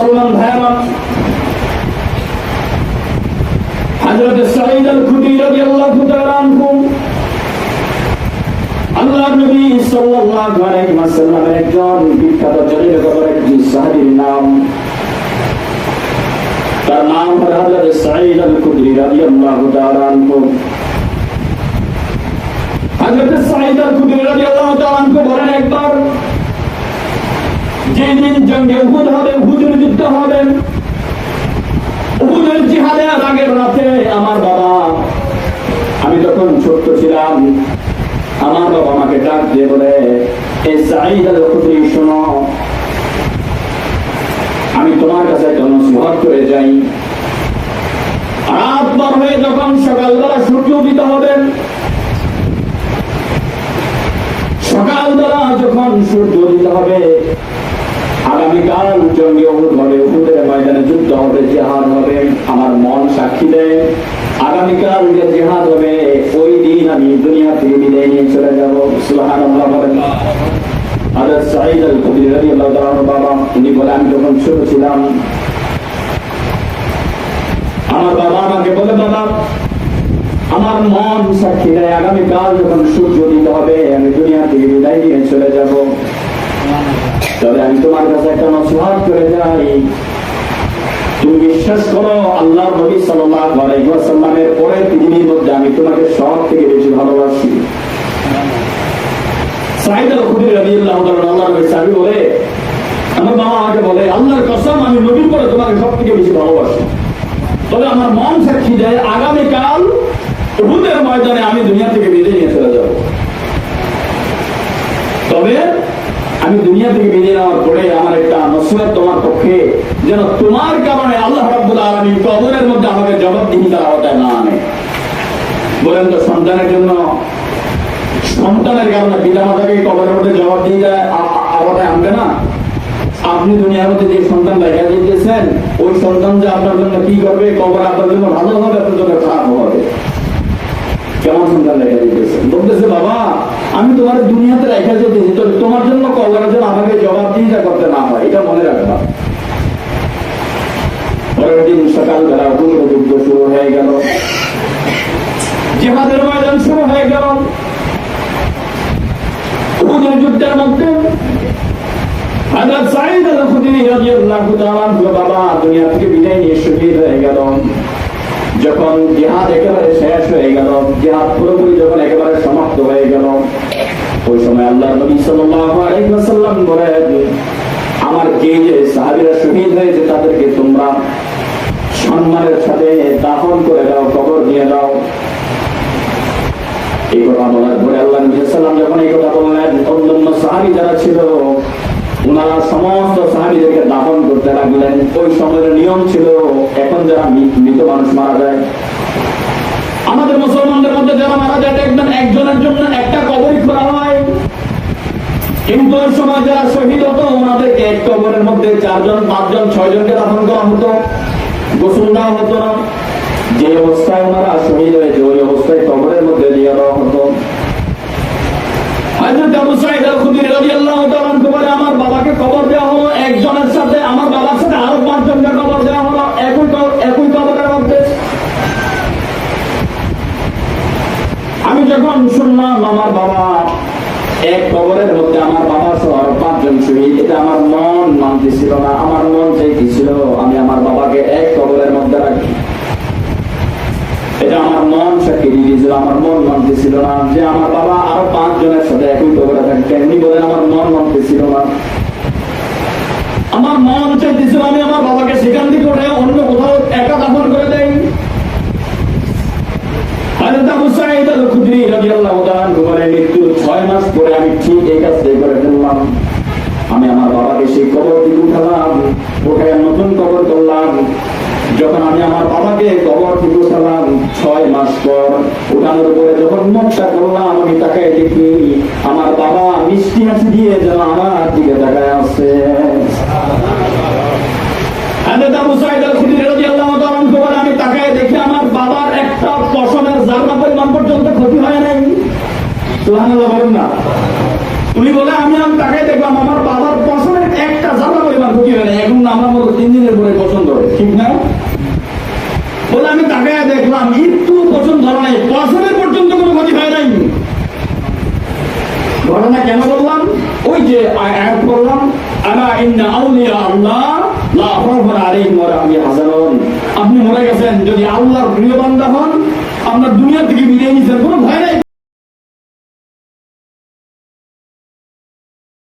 মুসলমান ভাইরা হযরত সাঈদ আল খুদরি রাদিয়াল্লাহু তাআলা আনহু, আল্লাহর নবী সাল্লাল্লাহু আলাইহি ওয়াসাল্লামের একজন বিখ্যাত জলিল কবর একটি সাহাবীর যেদিন জঙ্গে উহুদ হবে উহুদের যুদ্ধ হবে উহুদের জিহাদের আগের রাতে আমার বাবা, আমি তখন ছোট্ট ছিলাম, আমার বাবা আমাকে ডাক দিয়ে বলে এই সাঈদ আল খুদরি শোনো, আমি তোমার কাছে একটা নসিহত করে যাই। রাত পার হয়ে যখন সকালবেলা সূর্য উদিত হবে, সকালবেলা যখন সূর্য উদিত হবে আগামীকাল জঙ্গি উহুদের ময়দানে যুদ্ধ হবে, জেহাদ হবে, আমার মন সাক্ষী দেয়। আগামীকাল যে জেহাদ হবে, ওই দিন আমি দুনিয়া থেকে বিদায় নিয়ে চলে যাব। মন দেয়। আগামীকাল যখন সূর্য উদিত হবে, আমি দুনিয়া থেকে বিদায় নিয়ে চলে যাব। তবে আমি তোমার কাছে একটা নসিহত করে যাই। তুমি বিশ্বাস করো আল্লাহ নবী সাল্লাল্লাহু আলাইহি ওয়াসাল্লামের পরে পৃথিবীর মধ্যে আমি তোমাকে সব থেকে বেশি ভালোবাসি। রাদিয়াল্লাহু তাআলা আল্লাহর নবী সাহাবী বলে, আমার আমাকে বলে, আল্লাহর কসম, আমি পরে তোমাকে সব থেকে বেশি ভালোবাসি। তবে আমার মন সাক্ষী দেয়, আগামীকাল উহুদের ময়দানে আমি দুনিয়া থেকে বিদায় নিয়ে চলে যাব তবে আমি দুনিয়া থেকে বেরিয়ে নেওয়ার পরে আমার একটা নসিহত তোমার পক্ষে, যেন তোমার কারণে আল্লাহ রাব্বুল আলামিন কবরের মধ্যে আমাকে জবাবদিহিতার আওতায় না আনে। বলেন তো, সন্তানের জন্য, সন্তানের কারণে পিতা মাতাকে কবরের মধ্যে জবাবদিহিতা আ- আ- আওতায় আনবে না? আপনি দুনিয়ার মধ্যে যে সন্তান দেখা দিতেছেন, ওই সন্তান যে আপনার জন্য কি করবে, কবর আপনার জন্য ভালো হবে, আপনার জন্য খারাপ হবে? কেমন সন্তান রেখে দিতেছে? বলতেছে, বাবা, আমি তোমার দুনিয়াতে রেখে যেতেছি তোমার জন্য কবরের জন্য আমাকে জবাবদিহিতা করতে না হয় এটা মনে রাখবা পরের দিন সকালবেলা পূর্ব যুদ্ধ শুরু হয়ে গেল। জেহাদের ময়দান শুরু হয়ে গেল। যখন জিহাদ একেবারে শেষ হয়ে গেল, জিহাদ পুরোপুরি যখন একেবারে সমাপ্ত হয়ে গেল, ওই সময় আল্লাহ নবী সাল্লাল্লাহু আলাইহি আমার যে যে সাহাবীরা শহীদ হয়েছে তাদেরকে তোমরা সম্মানের সাথে দাফন করে দাও, কবর দিয়ে দাও। এই কথা বলার পরে আল্লাহ সাল্লাম যখন এই কথা বললেন অন্যান্য সাহাবী যারা ছিল ওনারা সমস্ত সাহাবীদেরকে দাফন করতে লাগলেন। ওই সময়ের নিয়ম ছিল, এখন যারা মৃত মানুষ মারা যায়, আমাদের মুসলমানদের মধ্যে যারা মারা যায় দেখবেন একজনের জন্য একটা কবরই খোলা হয়। কিন্তু ওই সময় যারা শহীদ হতো, ওনাদেরকে এক কবরের মধ্যে চারজন, পাঁচজন, ছয়জনকে দাফন করা হতো। গোসল দেওয়া হতো না যে অবস্থায় ওনারা শহীদ হয়েছে, ওই অবস্থায় কবরের মধ্যে দিয়ে দেওয়া হতো। আমার বাবাকে কবর দেওয়া হলো একজনের সাথে আমার বাবার সাথে আরও পাঁচজনকে কবর দেওয়া হলো একই ক- একই কবরের মধ্যে আমি যখন শুনলাম আমার বাবা এক কবরের মধ্যে আমার বাবা সহ পাঁচজন শহীদ। এটা আমার মন মানতেছিল না, আমার মন চাইতেছিল আমি আমার বাবাকে এক কবরের মধ্যে রাখি। এটা আমার মন সাক্ষী দিয়ে দিয়েছিল, আমার মন মানতেছিল না যে আমার বাবা আরও পাঁচ জনের সাথে একই কবরে থাকতেন এমনি বলেন, আমার মন মানতেছিল না। আমার মন চাইতেছিল আমি আমার বাবাকে সেখান থেকে উঠে অন্য কোথাও একা দাফন করে দেই হযরত আবু সাঈদ আল-খুদরি রাদিয়াল্লাহু তাআলা আনহু বলেন মৃত্যুর ছয় মাস পরে আমি ঠিক এই কাজটাই করে ফেললাম আমি আমার বাবাকে সেই কবর থেকে উঠালাম উঠে নতুন কবর করলাম। যখন আমি আমার বাবাকে কবর থেকে উঠালাম, ছয় মাস পর উঠানোর পরে যখন মুখটা করলাম, আমি তাকে দেখি আমার বাবা মিষ্টি হাসি দিয়ে যেন আমার দিকে তাকায় আসছে আমি তাকায় দেখি আমার বাবার একটা পশমের জাররা পরিমাণ পর্যন্ত ক্ষতি হয় নাই। না। উনি বলে, আমি আমি তাকায় দেখলাম আমার বাবার পশমের একটা জাররা পরিমাণ হয় নাই। এখন আমরা মতো তিন দিনের পরে পছন্দ ঠিক না? বলে, আমি তাকে দেখলাম, একটু পছন্দ হয় নাই। পছন্দের পর্যন্ত কোনো ক্ষতি হয় নাই। ঘটনা কেন বললাম? ওই যে আয়াত বললাম, আলা ইন্না আউলিয়া আল্লাহ, লা খাউফুন আলাইহিম ওয়া লাহুম ইয়াহজানুন। আপনি মরে গেছেন। যদি আল্লাহর প্রিয় বান্দা হন, আপনার দুনিয়া থেকে বিদায় নিছেন, কোনো ভয় নাই।